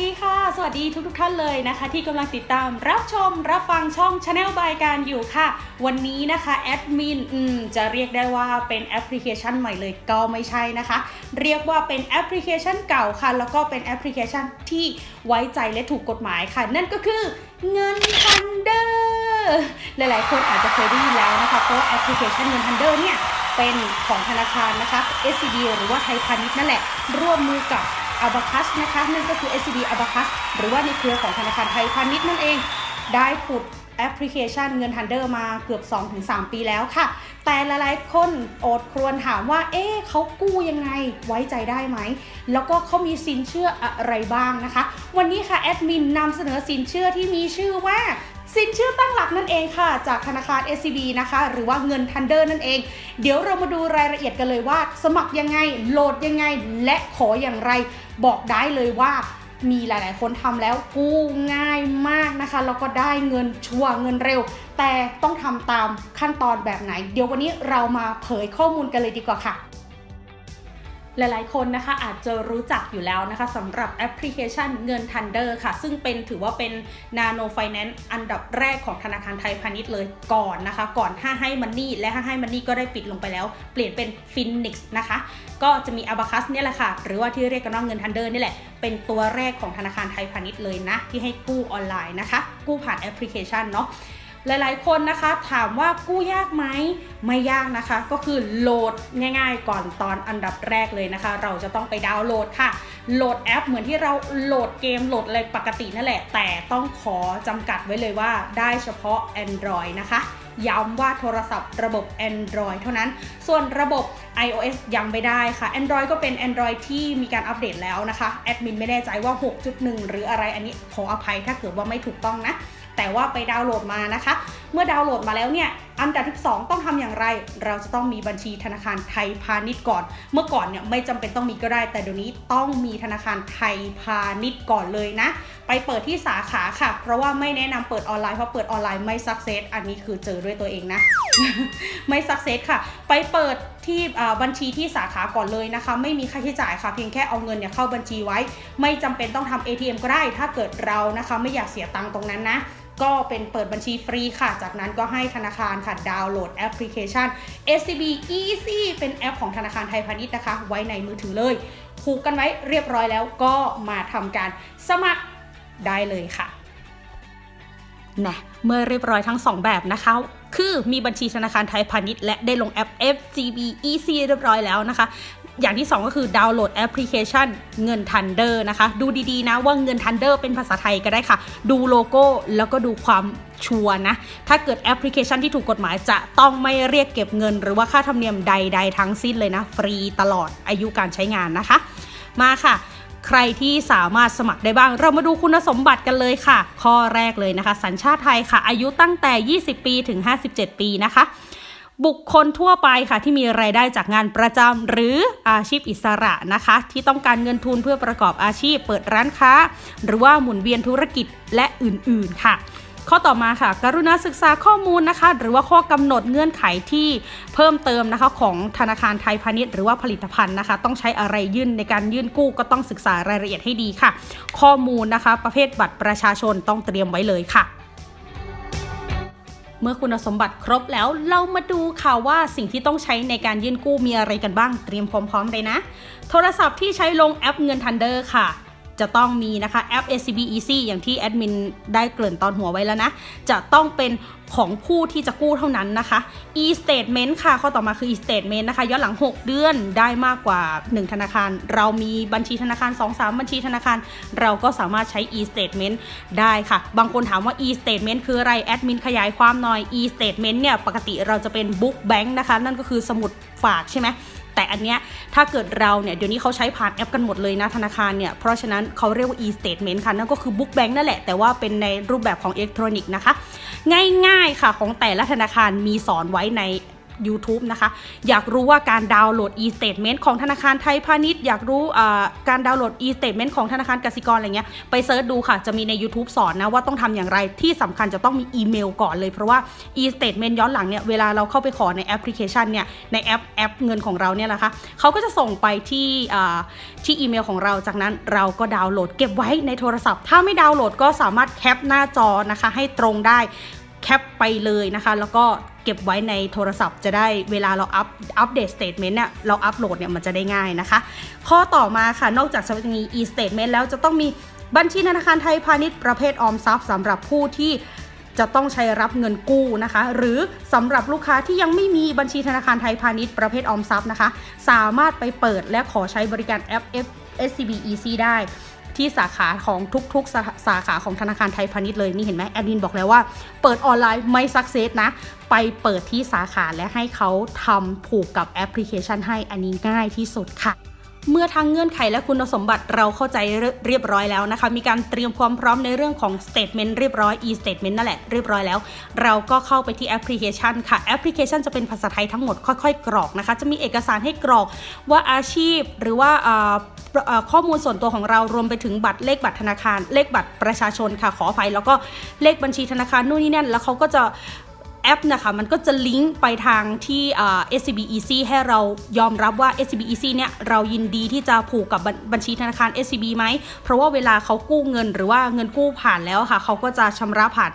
ดีค่ะ สวัสดีทุกทท่านเลยนะคะ ที่กำลังติดตามรับชมรับฟังช่อง Channel บายการอยู่ค่ะ วันนี้นะคะแอดมินอืมจะเรียกได้ว่าเป็นแอปพลิเคชันใหม่เลยก็ไม่ใช่นะคะ เรียกว่าเป็นแอปพลิเคชันเก่าค่ะ แล้วก็เป็นแอปพลิเคชันที่ไว้ใจและถูกกฎหมายค่ะ นั่นก็คือเงินทันเดอร์หลายๆ คนอาจจะเคยได้ยินแล้วนะคะเพราะแอปพลิเคชันเงินทันเดอร์เนี่ยเป็นของธนาคารนะคะ SCB หรือว่าไทยพาณิชย์นั่นแหละ ร่วมมือกับ a b a c u s นะคะนั่นก็คือ SCB a b a c u s หรือว่าในเครือของธนาคารไทยพาณิชย์นั่นเอง ได้ผุดแอปพลิเคชันเงินทันเดอร์มาเกือบ 2-3 ปีแล้วค่ะ แต่หลายๆคนโอดครวญถามว่า เอ๊ะเขากู้ยังไงไว้ใจได้ไหม แล้วก็เขามีสินเชื่ออะไรบ้างนะคะ วันนี้ค่ะแอดมินนำเสนอสินเชื่อที่มีชื่อว่าสินเชื่อตั้งหลักนั่นเองค่ะ จากธนาคาร SCB นะคะ หรือว่าเงินทันเดอร์นั่นเอง เดี๋ยวเรามาดูรายละเอียดกันเลยว่า สมัครยังไง โหลดยังไง และขออย่างไร บอกได้เลยว่ามีหลาย ๆ คนทำแล้วกู้ง่ายมากนะคะ แล้วก็ได้เงินชัวร์เงินเร็ว แต่ต้องทำตามขั้นตอนแบบไหน เดี๋ยววันนี้เรามาเผยข้อมูลกันเลยดีกว่าค่ะ หลายๆ คนนะคะอาจจะรู้จักอยู่แล้วนะคะสำหรับแอปพลิเคชันเงิน Thunder ค่ะ ซึ่งเป็นถือว่าเป็น Nano Finance อันดับแรกของธนาคารไทยพาณิชย์เลยก่อนนะคะ ก่อนห้าให้มันนี่และห้าให้มันนี่ก็ได้ปิดลงไปแล้ว เปลี่ยนเป็น Finix นะคะ ก็จะมี Abacus เนี่ยแหละค่ะ หรือว่าที่เรียกกันว่าเงิน Thunder นี่แหละ เป็นตัวแรกของธนาคารไทยพาณิชย์เลยนะ ที่ให้กู้ออนไลน์นะคะ กู้ผ่านแอปพลิเคชันเนาะ หลายๆ คนนะคะถามว่ากู้ยากไหมไม่ยากนะคะ ก็คือโหลดง่าย ๆ ก่อนตอนอันดับแรกเลยนะคะ เราจะต้องไปดาวน์โหลดค่ะ โหลดแอปเหมือนที่เราโหลดเกมโหลดอะไรปกตินั่นแหละ แต่ต้องขอจำกัดไว้เลยว่าได้เฉพาะ Android นะคะย้ำว่าโทรศัพท์ระบบ Android เท่านั้น ส่วนระบบ iOS ยังไม่ได้ค่ะ Android ก็เป็น Android ที่มีการอัปเดตแล้วนะคะ แอดมินไม่แน่ใจว่า 6.1 หรืออะไรอันนี้ขออภัยถ้าเกิดว่าไม่ถูกต้องนะ แต่ว่าไปดาวน์โหลดมานะคะ เมื่อดาวน์โหลดมาแล้วเนี่ยอันดับที่2ต้องทำอย่างไร เราจะต้องมีบัญชีธนาคารไทยพาณิชย์ก่อน เมื่อก่อนเนี่ยไม่จำเป็นต้องมีก็ได้ แต่เดี๋ยวนี้ต้องมีธนาคารไทยพาณิชย์ก่อนเลยนะ ไปเปิดที่สาขาค่ะ เพราะว่าไม่แนะนำเปิดออนไลน์เพราะเปิดออนไลน์ไม่สักเซสอันนี้คือเจอด้วยตัวเองนะ ไม่สักเซสค่ะ ไปเปิดที่บัญชีที่สาขาก่อนเลยนะคะ ไม่มีค่าใช้จ่ายค่ะ เพียงแค่เอาเงินเนี่ยเข้าบัญชีไว้ ไม่จำเป็นต้องทำ ATM ก็ได้ ถ้าเกิดเรานะคะ ไม่อยากเสียตังค์ตรงนั้นนะ ก็เป็นเปิดบัญชีฟรีค่ะ จากนั้นก็ให้ธนาคารค่ะดาวน์โหลดแอปพลิเคชัน SCB Easy เป็นแอปของธนาคารไทยพาณิชย์นะคะ ไว้ในมือถือเลยผูกกันไว้เรียบร้อยแล้วก็มาทำการสมัครได้เลยค่ะนะเมื่อเรียบร้อยทั้ง 2 แบบนะคะ คือมีบัญชีธนาคารไทยพาณิชย์และได้ลงแอป FCB Easy เรียบร้อยแล้วนะคะ อย่างที่ 2 ก็คือดาวน์โหลดแอปพลิเคชันเงิน Thunder นะคะ ดูดีๆนะว่าเงิน Thunder เป็นภาษาไทยก็ได้ค่ะ ดูโลโก้แล้วก็ดูความชัวนะ ถ้าเกิดแอปพลิเคชันที่ถูกกฎหมายจะต้องไม่เรียกเก็บเงิน หรือว่าค่าธรรมเนียมใด ๆ ทั้งสิ้นเลยนะ ฟรีตลอดอายุการใช้งานนะคะ มาค่ะใครที่สามารถสมัครได้บ้าง เรามาดูคุณสมบัติกันเลยค่ะ ข้อแรกเลยนะคะ สัญชาติไทยค่ะ อายุตั้งแต่ 20 ปีถึง 57 ปีนะคะ บุคคลทั่วไปค่ะที่มีรายได้จากงานประจำหรืออาชีพอิสระนะคะ ที่ต้องการเงินทุนเพื่อประกอบอาชีพ เปิดร้านค้า หรือว่าหมุนเวียนธุรกิจและอื่น ๆ ค่ะ ข้อต่อมาค่ะ กรุณาศึกษาข้อมูลนะคะ หรือว่าข้อกำหนดเงื่อนไขที่เพิ่มเติมนะคะของธนาคารไทยพาณิชย์หรือว่าผลิตภัณฑ์นะคะ ต้องใช้อะไรยื่นในการยื่นกู้ก็ต้องศึกษารายละเอียดให้ดีค่ะ ข้อมูลนะคะ ประเภทบัตรประชาชนต้องเตรียมไว้เลยค่ะ เมื่อคุณสมบัติครบแล้วเรามาดูค่ะว่าสิ่งที่ต้องใช้ในการยื่นกู้มีอะไรกันบ้าง เตรียมพร้อมๆเลยนะ โทรศัพท์ที่ใช้ลงแอปเงิน Thunder ค่ะ จะต้องมีนะคะแอป SCB Easy อย่างที่แอดมินได้เกริ่นตอนหัวไว้แล้วนะ จะต้องเป็นของผู้ที่จะกู้เท่านั้นนะคะ e-statement ค่ะ ข้อต่อมาคือ e-statement นะคะย้อนหลัง 6 เดือนได้มากกว่า 1 ธนาคาร เรามีบัญชีธนาคาร 2-3 บัญชีธนาคาร เราก็สามารถใช้ e-statement ได้ค่ะ บางคนถามว่า e-statement คืออะไร แอดมินขยายความหน่อย e-statement เนี่ยปกติเราจะเป็น book bank นะคะ นั่นก็คือสมุดฝากใช่ไหม แต่อันเนี้ยถ้าเกิดเราเนี่ยเดี๋ยวนี้เขาใช้ผ่านแอปกันหมดเลยนะธนาคารเนี่ยเพราะฉะนั้นเขาเรียกว่า e-statement ค่ะนั่นก็คือ book bank นั่นแหละ แต่ว่าเป็นในรูปแบบของอิเล็กทรอนิกส์นะคะ ง่ายๆค่ะของแต่ละธนาคารมีสอนไว้ใน YouTube นะคะ อยากรู้ว่าการดาวน์โหลด e-statement ของธนาคารไทยพาณิชย์ อยากรู้การดาวน์โหลด e-statement ของธนาคารกสิกรอะไรเงี้ย ไปเซิร์ชดูค่ะ จะมีใน YouTube สอนนะว่าต้องทำอย่างไร ที่สำคัญจะต้องมีอีเมลก่อนเลย เพราะว่า e-statement ย้อนหลังเนี่ย เวลาเราเข้าไปขอในแอปพลิเคชันเนี่ย ในแอปแอปเงินของเราเนี่ยนะคะเขาก็จะส่งไปที่ที่อีเมลของเรา จากนั้นเราก็ดาวน์โหลด เก็บไว้ในโทรศัพท์ ถ้าไม่ดาวน์โหลดก็สามารถแคปหน้าจอนะคะให้ตรงได้ แคปไปเลยนะคะ แล้วก็เก็บไว้ในโทรศัพท์จะได้เวลาเราอัปอัปเดตสเตทเมนต์เนี่ยเราอัปโหลดเนี่ยมันจะได้ง่ายนะคะ ข้อต่อมาค่ะ นอกจากจะมี e-statement แล้วจะต้องมีบัญชีธนาคารไทยพาณิชย์ประเภทออมทรัพย์สำหรับผู้ที่จะต้องใช้รับเงินกู้นะคะ หรือสำหรับลูกค้าที่ยังไม่มีบัญชีธนาคารไทยพาณิชย์ประเภทออมทรัพย์นะคะ สามารถไปเปิดและขอใช้บริการแอป F SCB EC ได้ ที่สาขาของทุกๆสาสาขาของธนาคารไทยพาณิชย์เลย นี่เห็นไหมแอดมินบอกแล้วว่าเปิดออนไลน์ไม่สักเซสนะ ไปเปิดที่สาขาและให้เขาทำผูกกับแอปพลิเคชันให้อันนี้ง่ายที่สุดค่ะเมื่อทั้งเงื่อนไขและคุณสมบัติเราเข้าใจเรียบร้อยแล้วนะคะ มีการเตรียมความพร้อมในเรื่องของ statement เรียบร้อย e statement นั่นแหละเรียบร้อยแล้ว เราก็เข้าไปที่แอปพลิเคชันค่ะ แอปพลิเคชันจะเป็นภาษาไทยทั้งหมดค่อยๆ กรอกนะคะ จะมีเอกสารให้กรอกว่าอาชีพหรือว่า ข้อมูลส่วนตัวของเรารวมไปถึงบัตรเลขบัตรธนาคาร เลขบัตรประชาชนค่ะขออภัย แล้วก็เลขบัญชีธนาคารนู่นนี่นั่น แล้วเขาก็จะแอปนะคะมันก็จะลิงก์ไปทางที่อ่า SCB EC ให้เรายอมรับว่า SCB EC เนี่ยเรายินดีที่จะผูกกับบัญบัญชีธนาคาร SCB ไหม เพราะว่าเวลาเขากู้เงินหรือว่าเงินกู้ผ่านแล้วค่ะ เขาก็จะชำระผ่าน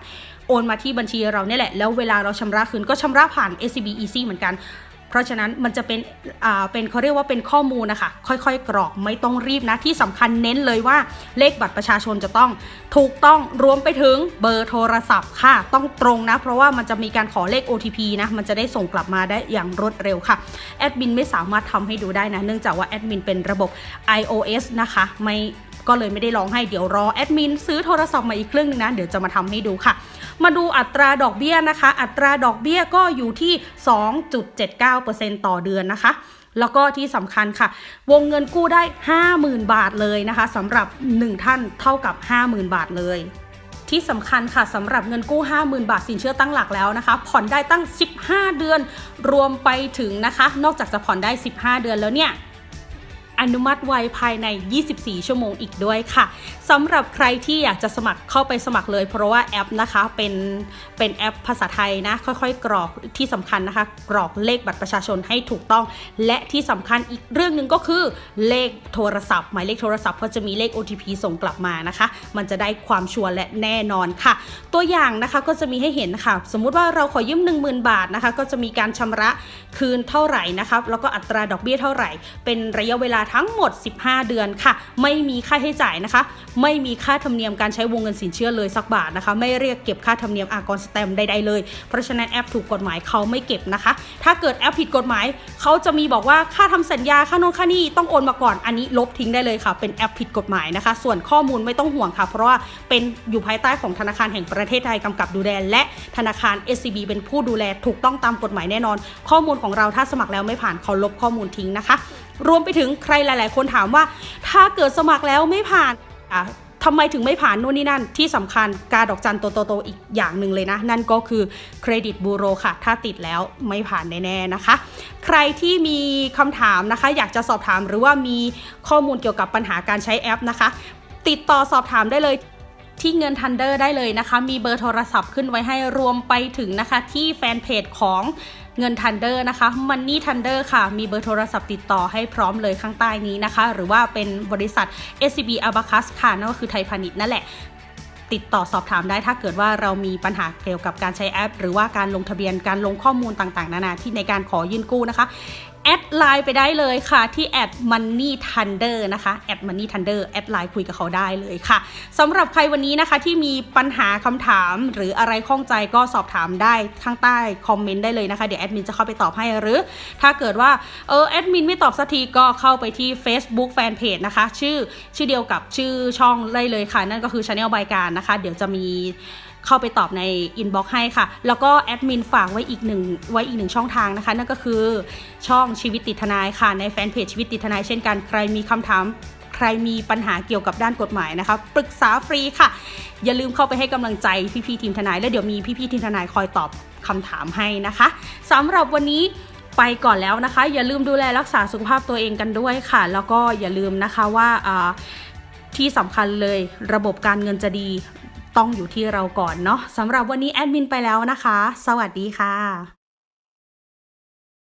โอนมาที่บัญชีเราเนี่ยแหละ แล้วเวลาเราชำระคืนก็ชำระผ่าน SCB EC เหมือนกัน เพราะฉะนั้นมันจะเป็นอ่าเป็นเขาเรียกว่าเป็นข้อมูลนะคะ ค่อยๆ กรอกไม่ต้องรีบนะ ที่สำคัญเน้นเลยว่าเลขบัตรประชาชนจะต้องถูกต้องรวมไปถึงเบอร์โทรศัพท์ค่ะ ต้องตรงนะ เพราะว่ามันจะมีการขอเลข OTP นะ มันจะได้ส่งกลับมาได้อย่างรวดเร็วค่ะ แอดมินไม่สามารถทำให้ดูได้นะ เนื่องจากว่าแอดมินเป็นระบบ iOS นะคะไม่ก็เลยไม่ได้ลองให้เดี๋ยวรอแอดมินซื้อโทรศัพท์มาอีกเครื่องนึงนะ เดี๋ยวจะมาทำให้ดูค่ะ มาดูอัตราดอกเบี้ยนะคะ อัตราดอกเบี้ยก็อยู่ที่ 2.79%ต่อเดือนนะคะ แล้วก็ที่สำคัญค่ะ วงเงินกู้ได้ 50,000 บาทเลยนะคะสำหรับ 1 ท่านเท่ากับ 50,000 บาทเลยที่สำคัญค่ะสำหรับเงินกู้ 50,000 บาทสินเชื่อตั้งหลักแล้วนะคะ ผ่อนได้ตั้ง 15 เดือน รวมไปถึงนะคะ นอกจากจะผ่อนได้ 15 เดือนแล้วเนี่ย อนุมัติไวภายใน 24 ชั่วโมงอีกด้วยค่ะสำหรับใครที่อยากจะสมัครเข้าไปสมัครเลย เพราะว่าแอปนะคะเป็นเป็นแอปภาษาไทยนะ ค่อยๆ กรอกที่สำคัญนะคะ กรอกเลขบัตรประชาชนให้ถูกต้อง และที่สำคัญอีกเรื่องหนึ่งก็คือเลขโทรศัพท์ หมายเลขโทรศัพท์เพราะจะมีเลข OTP ส่งกลับมานะคะ มันจะได้ความชัวร์และแน่นอนค่ะ ตัวอย่างนะคะก็จะมีให้เห็นค่ะ สมมุติว่าเราขอยืม 10,000 บาทนะคะ ก็จะมีการชำระคืนเท่าไหร่นะคะแล้วก็อัตราดอกเบี้ยเท่าไหร่ เป็นระยะเวลาทั้งหมด 15 เดือนค่ะ ไม่มีค่าใช้จ่ายนะคะ ไม่มีค่าธรรมเนียมการใช้วงเงินสินเชื่อเลยสักบาทนะคะ ไม่เรียกเก็บค่าธรรมเนียมอากรสแตมใดๆเลย เพราะฉะนั้นแอปถูกกฎหมายเขาไม่เก็บนะคะ ถ้าเกิดแอปผิดกฎหมายเขาจะมีบอกว่าค่าทำสัญญาค่าโน่นค่านี่ต้องโอนมาก่อนอันนี้ลบทิ้งได้เลยค่ะ เป็นแอปผิดกฎหมายนะคะ ส่วนข้อมูลไม่ต้องห่วงค่ะ เพราะว่าเป็นอยู่ภายใต้ของธนาคารแห่งประเทศไทยกำกับดูแลและธนาคาร SCB เป็นผู้ดูแลถูกต้องตามกฎหมายแน่นอน ข้อมูลของเราถ้าสมัครแล้วไม่ผ่านเขาลบข้อมูลทิ้งนะคะ รวมไปถึงใครหลาย ๆ คนถามว่า ถ้าเกิดสมัครแล้วไม่ผ่านอะทำไมถึงไม่ผ่านนู่นนี่นั่น ที่สำคัญการดอกจันโตๆๆอีกอย่างหนึ่งเลยนะ นั่นก็คือเครดิตบูโรค่ะ ถ้าติดแล้วไม่ผ่านแน่ๆนะคะ ใครที่มีคำถามนะคะ อยากจะสอบถามหรือว่ามีข้อมูลเกี่ยวกับปัญหาการใช้แอปนะคะ ติดต่อสอบถามได้เลยที่เงินทันเดอร์ได้เลยนะคะ มีเบอร์โทรศัพท์ขึ้นไว้ให้รวมไปถึงนะคะที่แฟนเพจของ เงินทันเดอร์นะคะมันนี่ทันเดอร์ค่ะ มีเบอร์โทรศัพท์ติดต่อให้พร้อมเลยข้างใต้นี้นะคะ หรือว่าเป็นบริษัท SCB Abacus ค่ะนั่นก็คือไทยพาณิชย์นั่นแหละติดต่อสอบถามได้ถ้าเกิดว่าเรามีปัญหาเกี่ยวกับการใช้แอป หรือว่าการลงทะเบียนการลงข้อมูลต่างๆ นานาที่ในการขอยื่นกู้นะคะ แอดไลน์ไปได้เลยค่ะที่แอด Money Thunder นะคะแอด Money Thunder แอดไลน์คุยกับเขาได้เลยค่ะสำหรับใครวันนี้นะคะที่มีปัญหาคำถามหรืออะไรข้องใจก็สอบถามได้ข้างใต้คอมเมนต์ได้เลยนะคะ เดี๋ยวแอดมินจะเข้าไปตอบให้หรือ ถ้าเกิดว่าเออแอดมินไม่ตอบสักทีก็เข้าไปที่ Facebook Fanpage นะคะ ชื่อชื่อเดียวกับชื่อช่องได้เลยค่ะ นั่นก็คือ Channel บายการนะคะ เดี๋ยวจะมี เข้าไปตอบในอินบ็อกซ์ให้ค่ะ แล้วก็แอดมินฝากไว้อีกหนึ่งไว้อีกหนึ่งช่องทางนะคะ นั่นก็คือช่องชีวิตติดทนายค่ะ ในแฟนเพจชีวิตติดทนายเช่นกันใครมีคำถามใครมีปัญหาเกี่ยวกับด้านกฎหมายนะคะ ปรึกษาฟรีค่ะ อย่าลืมเข้าไปให้กำลังใจพี่ๆทีมทนาย แล้วเดี๋ยวมีพี่ๆทีมทนายคอยตอบคำถามให้นะคะสำหรับวันนี้ไปก่อนแล้วนะคะ อย่าลืมดูแลรักษาสุขภาพตัวเองกันด้วยค่ะ แล้วก็อย่าลืมนะคะว่าที่สำคัญเลยระบบการเงินจะดี ต้องอยู่ที่เราก่อนเนาะสำหรับวันนี้แอดมินไปแล้วนะคะ สวัสดีค่ะ